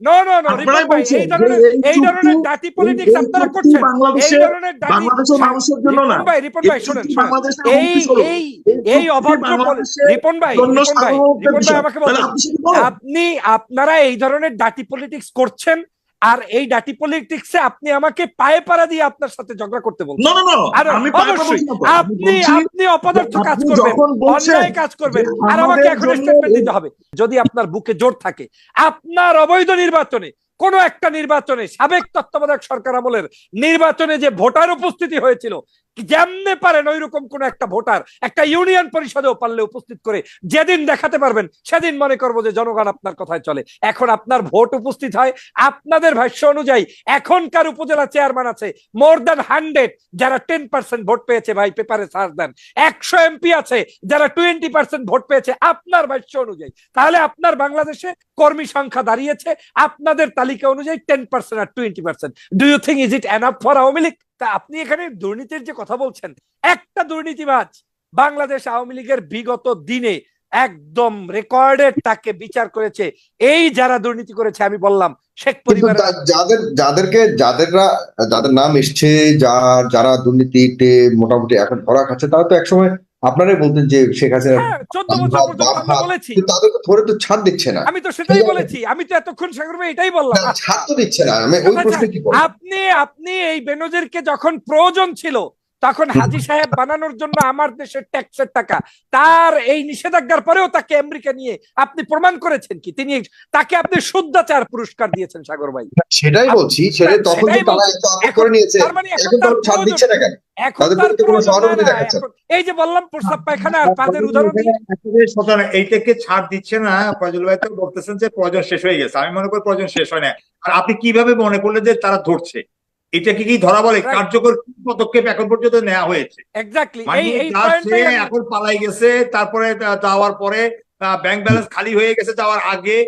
No no no এই ধরনের এই ধরনের ডাটি পলিটিক্স আপনারা করছেন। এই ধরনের ডাটি মানুষের জন্য না। রিপন ভাই রিপন ভাই শুনুন এই এই এই অভদ্র রিপন ভাই রিপন ভাই রিপন ভাই আমাকে তাহলে বলুন আপনি বলেন। আপনি আপনারা এই ধরনের ডাটি পলিটিক্স করছেন আর এই ডাটি পলিটিক্সে আপনি আমাকে পায়ে পাড়া দিয়ে আপনার সাথে ঝগড়া করতে বলছেন। আপনি আপনি অপদার্থ কাজ করবেন অন্যায় কাজ করবেন আর আমাকে এখন স্টেটমেন্ট দিতে হবে যদি আপনার বুকে জোর থাকে। আপনার অবৈধ নির্বাচনে কোন একটা নির্বাচনে সাবেক তত্ত্বাবধায়ক সরকার আমলের নির্বাচনে যে ভোটার উপস্থিতি হয়েছিল যেমনে পারেন ওই রকম কোন একটা ভোটার, একটা ইউনিয়ন পরিষদেও পারলে উপস্থিত করে যেদিন দেখাতে পারবেন সেদিন মনে করব যে জনগণ আপনার কথায় চলে। এখন আপনার ভোট উপস্থিত হয়, আপনাদের ভাষ্য অনুযায়ী এখনকার উপজেলা চেয়ারম্যান আছে, মোর দ্যান হান্ড্রেড যারা টেন পার্সেন্ট ভোট পেয়েছে ভাই, পেপারে সার্চ দেন। একশো এমপি আছে যারা টোয়েন্টি পার্সেন্ট ভোট পেয়েছে, আপনার ভাষ্য অনুযায়ী। তাহলে আপনার বাংলাদেশে কর্মী সংখ্যা দাঁড়িয়েছে, আপনাদের তালিকা অনুযায়ী ten percent R twenty percent. Do you think is it enough for Awami League তা আপনি এখানে দুর্নীতির যে কথা বলছেন একটা দুর্নীতিবাজ বাংলাদেশ আওয়ামী লীগের বিগত দিনে একদম রেকর্ডেড তাকে বিচার করেছে। এই যারা দুর্নীতি করেছে আমি বললাম শেখ পরিবার যাদের যাদেরকে যাদেররা যাদের নাম এসছে যা যারা দুর্নীতিতে মোটামুটি এখন ধরা খাচ্ছে তারা তো একসময় আপনারাই বলতেন যে শেখ হাসিনা হ্যাঁ চোদ্দ বছর পর্যন্ত বলেছি। তাদের ধরে তো ছাড় দিচ্ছে না। আমি তো সেটাই বলেছি আমি তো এতক্ষণ সাগর ভাই এটাই বললাম। ছাদ ছাড় তো দিচ্ছে না। আমি ওই আচ্ছা, প্রশ্নে কি আপনি আপনি এই বেনজিরকে যখন প্রয়োজন ছিল তখন হাজি সাহেব বানানোর জন্য আমার দেশের ট্যাক্সের টাকা তার এই নিষেধাজ্ঞার পরেও তাকে আমেরিকা নিয়ে আপনি প্রমাণ করেছেন কি? তিনি তাকে আপনি শুদ্ধাচার পুরস্কার দিয়েছেন সাগর ভাই। সেটাই বলছি সেটাই তখন তারা করে নিয়েছে। মানে এখন তো ছাড় দিচ্ছে না কেন? এখন তাদের তার প্রতি কোনো প্রয়োজন সহানুভূতি না, দেখাচ্ছে এখন- এই যে বললাম প্রস্তাব পায়খানা আর পাদের উদাহরণ এইটাকে ছাড় দিচ্ছে না। ফজল ভাই তো বলতেছেন যে প্রয়োজন শেষ হয়ে গেছে। আমি মনে করি প্রয়োজন শেষ হয় না আর আপনি কীভাবে মনে করলেন যে তারা ধরছে? এটাকে কি ধরা বলে? কার্যকর কি পদক্ষেপ এখন পর্যন্ত নেওয়া হয়েছে? মানে এখন পালাই গেছে তারপরে যাওয়ার পরে ব্যাংক ব্যালেন্স খালি হয়ে গেছে যাওয়ার আগে।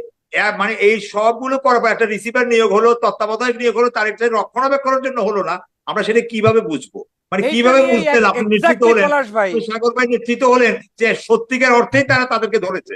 মানে এই সবগুলো করার পর একটা রিসিভার নিয়োগ হলো তত্ত্বাবধায়ক নিয়োগ হলো তার একটা রক্ষণাবেক্ষণের জন্য হলো না। আমরা সেটা কীভাবে বুঝব? মানে কীভাবে বুঝতে আপনি নিশ্চিত হলেন? সাগর ভাই নিশ্চিত হলেন যে সত্যিকার অর্থেই তারা তাদেরকে ধরেছে।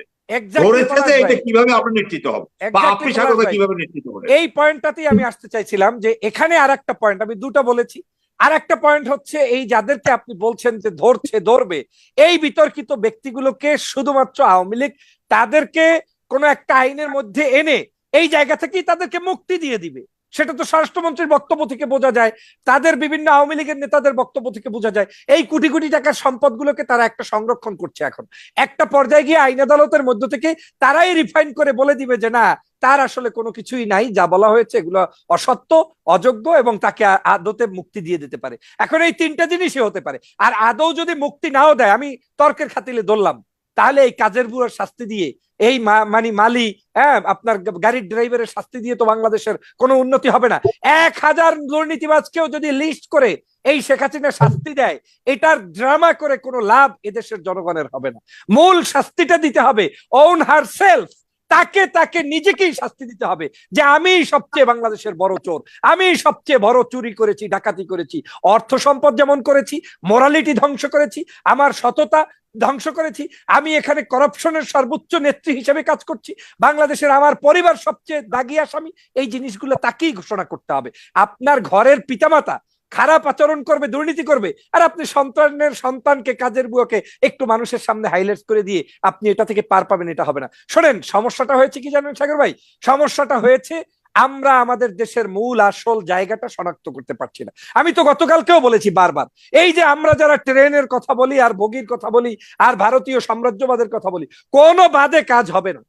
কীভাবে আপনি নিশ্চিত হবেন? বা আপনি পলাশ সাগর ভাই। ভাই। কীভাবে নিশ্চিত হলেন এই পয়েন্টটাতেই আমি আসতে চাইছিলাম যে এখানে আর একটা পয়েন্ট আমি দুটো বলেছি। আর একটা পয়েন্ট হচ্ছে এই যাদেরকে আপনি বলছেন যে ধরছে ধরবে এই বিতর্কিত ব্যক্তিগুলোকে শুধুমাত্র আওয়ামী লীগ তাদেরকে কোনো একটা আইনের মধ্যে এনে এই জায়গা থেকেই তাদেরকে মুক্তি দিয়ে দিবে। সেটা তো স্বরাষ্ট্রমন্ত্রীর বক্তব্য থেকে বোঝা যায়। তাদের বিভিন্ন আওয়ামী লীগের নেতাদের বক্তব্য থেকে বোঝা যায়। এই কোটি কোটি টাকার সম্পদগুলোকে তারা একটা সংরক্ষণ করছে এখন। একটা পর্যায়ে গিয়ে আইন আদালতের মধ্য থেকে তারাই রিফাইন করে বলে দিবে যে, না, তার আসলে কোনো কিছুই নাই, যা বলা হয়েছে এগুলো অসত্য, অযোগ্য এবং তাকে আদতে মুক্তি দিয়ে দিতে পারে। এখন এই তিনটা জিনিসই হতে পারে। আর আদৌ যদি মুক্তি নাও দেয়, আমি তর্কের খাতিলে ধরলাম। তাহলে এই কাজের বুড়োর শাস্তি দিয়ে, এই মানে মালি হ্যাঁ আপনার গাড়ির ড্রাইভারের শাস্তি দিয়ে তো বাংলাদেশের কোনো উন্নতি হবে না। এক হাজার দুর্নীতিবাজকেও যদি লিস্ট করে, এই শেখ হাসিনা শাস্তি দেয়, এটার ড্রামা করে কোনো লাভ এদেশের জনগণের হবে না। মূল শাস্তিটা দিতে হবে ওন হার সেলফ তাকে তাকে নিজেকেই শাস্তি দিতে হবে যে আমি সবচেয়ে বাংলাদেশের বড় চোর, আমি সবচেয়ে বড় চুরি করেছি, ডাকাতি করেছি, অর্থ সম্পদ যেমন করেছি মোরালিটি ধ্বংস করেছি, আমার সততা ধ্বংস করেছি, আমি এখানে করাপশনের সর্বোচ্চ নেত্রী হিসেবে কাজ করছি, বাংলাদেশের আমার পরিবার সবচেয়ে দাগি আসামি, এই জিনিসগুলো তাকেই ঘোষণা করতে হবে। আপনার ঘরের পিতামাতা খারাপ আচরণ করবে, দুর্নীতি করবে, আর আপনি সন্তানের সন্তানকে, কাজের বুয়াকে একটু মানুষের সামনে হাইলাইট করে দিয়ে আপনি এটা থেকে পার পাবেন, এটা হবে না। শোনেন, সমস্যাটা হয়েছে কি জানেন, সাগর ভাই? সমস্যাটা হয়েছে, আমরা আমাদের দেশের মূল, আসল জায়গাটা শনাক্ত করতে পারছি না। আমি তো গতকালকেও বলেছি বারবার, এই যে আমরা যারা ট্রেনের কথা বলি, আর বগির কথা বলি, আর ভারতীয় সাম্রাজ্যবাদের কথা বলি, কোনো বাদে কাজ হবে না।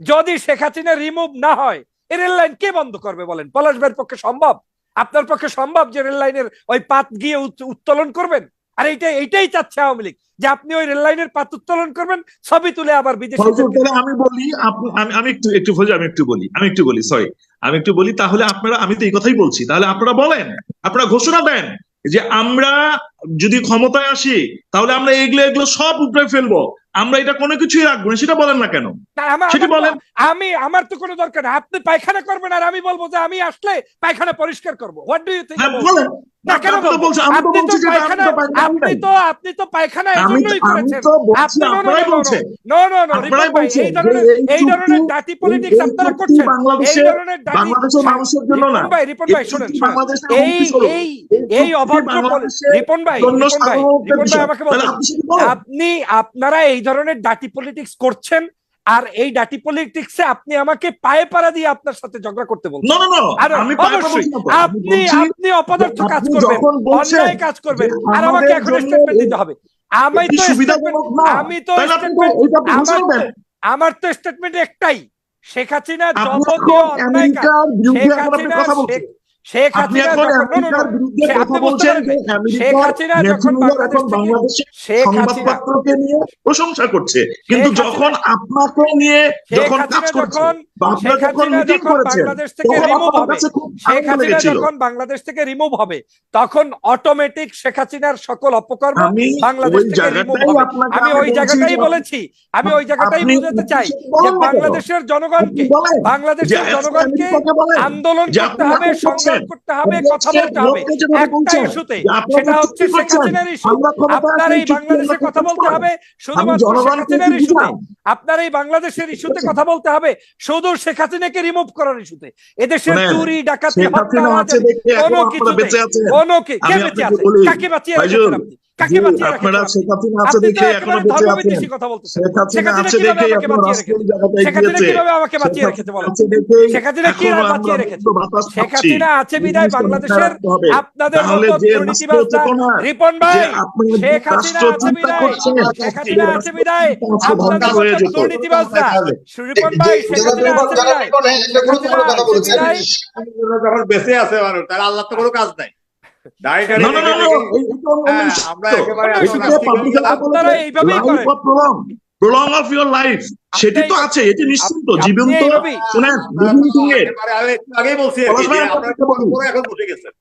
যদি শেখ হাসিনা রিমুভ না হয় এই রেল লাইন কে বন্ধ করবে বলেন? পলাশ পক্ষে সম্ভব? আপনার পক্ষে সম্ভব যে রেল লাইনের ওই পাত গিয়ে উত্তোলন করবেন? আর এইটাই এইটাই চাচ্ছে আওয়ামী লীগ যে আপনি ওই রেল লাইনের পাত উত্তোলন করবেন ছবি তুলে আবার বিদেশে আমি বলি আমি আমি একটু একটু ফজল, আমি একটু বলি আমি একটু বলি সরি আমি একটু বলি তাহলে আপনারা আমি তো এই কথাই বলছি তাহলে আপনারা বলেন আপনারা ঘোষণা দেন যে আমরা যদি ক্ষমতায় আসি তাহলে আমরা এগুলো এগুলো সব উপরে ফেলব। আমরা এটা কোনো কিছুই রাখব না সেটা বলেন না কেন? সেটা বলেন। আমি আমার তো কোনো দরকার আপনি পায়খানা করবেন আর আমি বলব যে আমি আসলে পায়খানা পরিষ্কার করব। হোয়াট ডু ইউ হ্যাঁ বলেন। আপনি তো আপনি তো পায়খানা এই জন্যই করেছেন। নো নো নো ধরনের এই এই ধরনের ডাটি পলিটিক্স আপনারা করছেন। এই ধরনের বাংলাদেশের মানুষের জন্য না। ভাই রিপন এই ভাই শুনেন এই এই এই এই অভদ্র রিপন ভাই ভাই। আমাকে বলেন। আপনি আপনারা এই ধরনের ডাটি পলিটিক্স করছেন আর এই ডাটি পলিটিক্সে আপনি আমাকে পায়ে পাড়া দিয়ে আপনার সাথে ঝগড়া করতে বলছেন। no, no, আমি অবশ্যই না আপনি আপনি অপদার্থ কাজ করবেন অন্যায় কাজ করবেন আর আমাকে এখন স্টেটমেন্ট দিতে হবে। আমি তো না। আমি তো আমার তো- স্টেটমেন্ট একটাই শেখ হাসিনা যাবতীয় অন্যায় কাজ শেখ হাসিনা শেখ- হাসিনা যখন- বাংলাদেশ থেকে প্রশংসা করছে কিন্তু যখন আপনাকে নিয়ে যখন কাজ করছে বাংলাদেশ রিমুভ হবে। শেখ হাসিনা যখন বাংলাদেশ থেকে রিমুভ হবে তখন অটোমেটিক শেখ হাসিনার সকল অপকর্ম বাংলাদেশ থেকে রিমুভ হবে। আমি ওই জায়গাটাই বলেছি। আমি ওই জায়গাটাই বুঝাতে চাই যে? বাংলাদেশের জনগণকে বাংলাদেশের জনগণকে আন্দোলন করতে হবে করতে হবে কথা বলতে হবে। একটা ইস্যুতে সেটা হচ্ছে চুক্তি শেখ হাসিনার ইস্যু। আপনার এই বাংলাদেশে কথা বলতে হবে শুধুমাত্র শেখ জনগণকে হাসিনার ইস্যুতে। আপনার এই বাংলাদেশের ইস্যুতে কথা বলতে হবে শুধু শেখ হাসিনাকে রিমুভ করার ইস্যুতে। এদেশের চুরি ডাকাতি হত্যা কোনো আছেন। কোনো কে বেঁচে আছে? কাকে বাঁচিয়ে রেখেছেন আপনি? কাকে বাঁচিয়ে আপনারা শেখ হাসিনা আছে দেখে এখনও বেঁচে আছেন কথা বলতেছেন শেখ শেখ হাসিনা হাসিনা আছে দেখে আমাকে এখনও বাঁচিয়ে রাষ্ট্রীয় রেখেছে জায়গাটায় শেখ হাসিনা গিয়েছে কীভাবে আমাকে বাঁচিয়ে রেখেছে বলেন শেখ হাসিনা কি এখনও বাঁচিয়ে রেখেছে শেখ হাসিনা আছে বিদায় বাংলাদেশের আপনাদের মতো যে দুর্নীতিবাজরা রাষ্ট্র চেতনা, রিপন ভাই যে শেখ হাসিনা আছে বিদায় শেখ হাসিনা আছে বিদায় আপনাদের হয়ে যেত। দুর্নীতিবাজরা রিপন ভাই শেখ হাসিনা আছে বিদায় একটা গুরুত্বপূর্ণ কথা বলেছেন যখন বেঁচে আছে মানুষ তাহলে আল্লাহ তো কোনো কাজ নাই of your life। সেটি তো আছে এটি নিশ্চিন্ত জীবন্ত। এইভাবেই- শুনেন আগেই বলছি এখন বসে গেছেন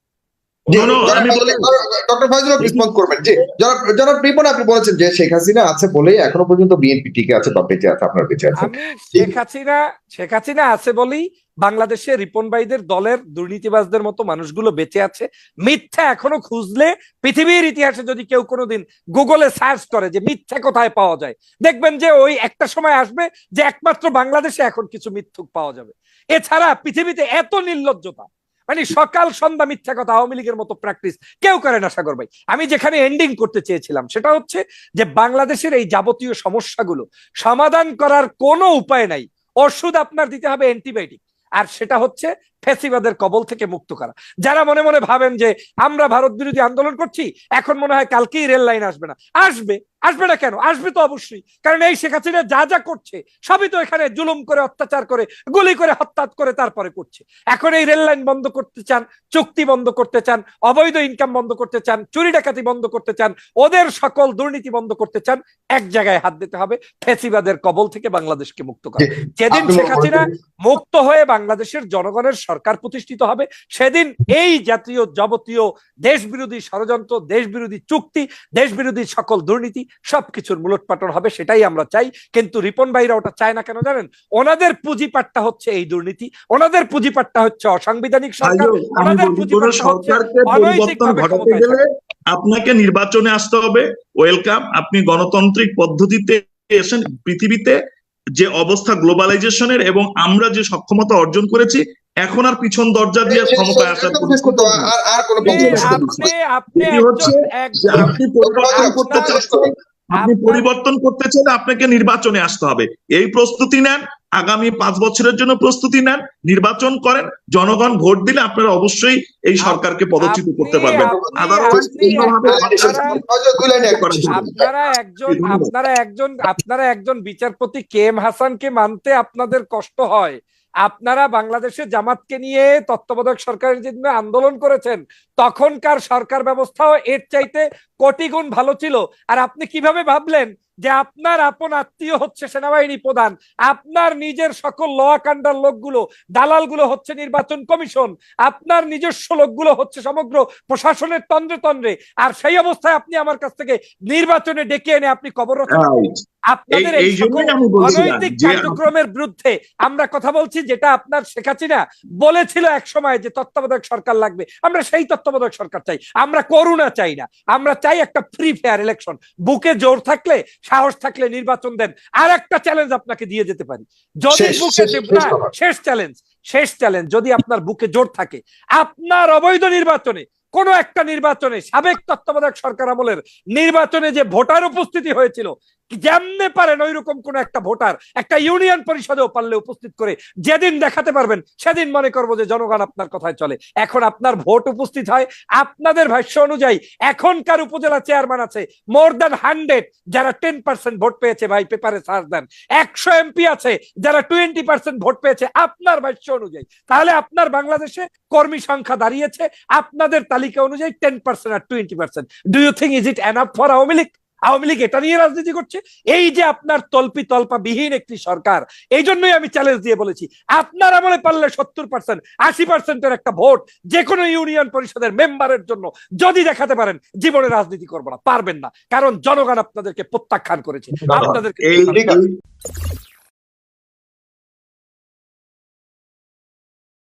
ডক্টর ফাইজুল রেসপন্স করবেন। যে জনাব জনাব রিপন আপনি বলেছেন যে শেখ হাসিনা আছে বলেই এখনও পর্যন্ত বিএনপি টিকে আছে বা বেঁচে আছে আপনার বেঁচে আছে। শেখ হাসিনা শেখ হাসিনা আছে বলেই বাংলাদেশে রিপন ভাইদের দলের দুর্নীতিবাজদের মতো মানুষগুলো বেঁচে আছে। মিথ্যা এখনও খুঁজলে পৃথিবীর ইতিহাসে যদি কেউ কোনোদিন গুগলে সার্চ করে যে মিথ্যা কোথায় পাওয়া যায় দেখবেন যে ওই একটা সময় আসবে যে একমাত্র বাংলাদেশে এখন কিছু মিথ্যুক পাওয়া যাবে। এছাড়া পৃথিবীতে এত নির্লজ্জতা মানে সকাল সন্ধ্যা মিথ্যা কথা আওয়ামী লীগের মতো প্র্যাকটিস কেউ করে না, সাগর ভাই। আমি যেখানে এন্ডিং করতে চেয়েছিলাম, সেটা হচ্ছে যে বাংলাদেশের এই যাবতীয় সমস্যাগুলো সমাধান করার কোনো উপায় নাই। ওষুধ আপনার দিতে হবে অ্যান্টিবায়োটিক আর সেটা হচ্ছে ফেসিবাদের কবল থেকে মুক্ত করা। যারা মনে মনে ভাবেন যে আমরা ভারত বিরোধী আন্দোলন করছি এখন মনে হয় কালকেই রেল লাইন আসবে না। আসবে। আসবে না কেন? আসবে তো অবশ্যই। কারণ এই শেখ হাসিনা যা যা করছে সবই তো এখানে জুলুম করে অত্যাচার করে গুলি করে হত্যা করে তারপরে করছে। এখন এই রেল লাইন বন্ধ করতে চান চুক্তি বন্ধ করতে চান অবৈধ ইনকাম বন্ধ করতে চান চুরি ডাকাতি বন্ধ করতে চান ওদের সকল দুর্নীতি বন্ধ করতে চান এক জায়গায় হাত দিতে হবে ফেসিবাদের কবল থেকে বাংলাদেশকে মুক্ত করা। যেদিন শেখ হাসিনা মুক্ত হয়ে বাংলাদেশের জনগণের সরকার প্রতিষ্ঠিত হবে। সেদিন এই জাতীয় যাবতীয় দেশ বিরোধী ষড়যন্ত্র দেশ বিরোধী চুক্তি দেশ বিরোধী সকল দুর্নীতি সবকিছুর মূলোৎপাটন হবে সেটাই আমরা চাই। কিন্তু রিপন ভাইরা ওটা চায় না কেন জানেন? ওনাদের পুঁজিপাটটা হচ্ছে এই দুর্নীতি ওনাদের পুঁজিপাটটা হচ্ছে অসাংবিধানিক সরকার ওনাদের পুঁজিপাটটা হচ্ছে আপনাকে নির্বাচনে আসতে হবে। ওয়েলকাম আপনি গণতান্ত্রিক পদ্ধতিতে এসেন পৃথিবীতে যে অবস্থা গ্লোবালাইজেশনের এবং আমরা যে সক্ষমতা অর্জন করেছি এখন আর পিছন দরজা দিয়ে ক্ষমতায় আসার আপনি পরিবর্তন করতে আপনার- চাচ্ছেন আপনি পরিবর্তন করতে চাইলে আপনাকে নির্বাচনে আসতে হবে। এই প্রস্তুতি নেন আগামী পাঁচ বছরের জন্য প্রস্তুতি নেন নির্বাচন করেন জনগণ ভোট দিলে আপনারা অবশ্যই এই সরকারকে পদচ্যুত করতে পারবেন। আপনারা একজন আপনারা একজন আপনারা একজন বিচারপতি কে এম হাসানকে মানতে আপনাদের কষ্ট হয়? আপনারা বাংলাদেশে জামাতকে নিয়ে তত্ত্বাবধায়ক সরকারের জন্য আন্দোলন করেছেন, তখনকার সরকার ব্যবস্থাও এর চাইতে কোটি গুণ ভালো ছিল আর আপনি কীভাবে ভাবলেন যে আপনার আপন আত্মীয় হচ্ছে সেনাবাহিনী প্রধান, আপনার নিজের সকল লোয়াকান্ডার লোকগুলো, দালালগুলো হচ্ছে নির্বাচন কমিশন, আপনার নিজস্ব লোকগুলো হচ্ছে সমগ্র প্রশাসনের তন্দ্রে তন্দ্রে, আর সেই অবস্থায় আপনি আমার কাছ থেকে নির্বাচনে ডেকে এনে আপনি কবর রচনা. আপনাদের এই- অনৈতিক কার্যক্রমের বিরুদ্ধে আমরা কথা বলছি যেটা আপনার শেখ হাসিনা বলেছিল এক সময় যে তত্ত্বাবধায়ক সরকার লাগবে। আমরা সেই তত্ত্বাবধায়ক সরকার চাই। আমরা করুণা চাই না। আমরা চাই একটা ফ্রি ফেয়ার ইলেকশন বুকে জোর থাকলে সাহস থাকলে নির্বাচন দেন। আর একটা চ্যালেঞ্জ আপনাকে দিয়ে যেতে পারি। যদি বুকে না, শেষ চ্যালেঞ্জ শেষ চ্যালেঞ্জ যদি আপনার বুকে জোর থাকে। আপনার অবৈধ নির্বাচনে কোন একটা নির্বাচনে সাবেক তত্ত্বাবধায়ক সরকার আমলের নির্বাচনে যে ভোটার উপস্থিতি হয়েছিল যেমনে পারেন ওই রকম কোন একটা ভোটার, একটা ইউনিয়ন পরিষদেও পারলে উপস্থিত করে যেদিন দেখাতে পারবেন, সেদিন মনে করব যে জনগণ আপনার কথায় চলে। এখন আপনার ভোট উপস্থিত হয়, আপনাদের ভাষ্য অনুযায়ী এখনকার উপজেলা চেয়ারম্যান আছে, মোর দ্যান হান্ড্রেড যারা টেন পার্সেন্ট ভোট পেয়েছে ভাই, পেপারে সার্চ দেন। একশো এমপি আছে যারা টোয়েন্টি পার্সেন্ট ভোট পেয়েছে, আপনার ভাষ্য অনুযায়ী। তাহলে আপনার বাংলাদেশে কর্মী সংখ্যা দাঁড়িয়েছে, আপনাদের তালিকা অনুযায়ী ten percent R twenty percent. Do you think is it enough for Awami League? Awami League এটা নিয়ে রাজনীতি করছে। এই যে আপনার তল্পি তল্পা বিহীন একটি সরকার এই জন্যই আমি চ্যালেঞ্জ দিয়ে বলেছি আপনার আমলে পারলে সত্তর পার্সেন্ট আশি পার্সেন্টের একটা ভোট যে কোনো ইউনিয়ন পরিষদের মেম্বারের জন্য যদি দেখাতে পারেন জীবনে রাজনীতি করব না পারবেন না। কারণ জনগণ আপনাদেরকে প্রত্যাখ্যান করেছে। আপনাদেরকে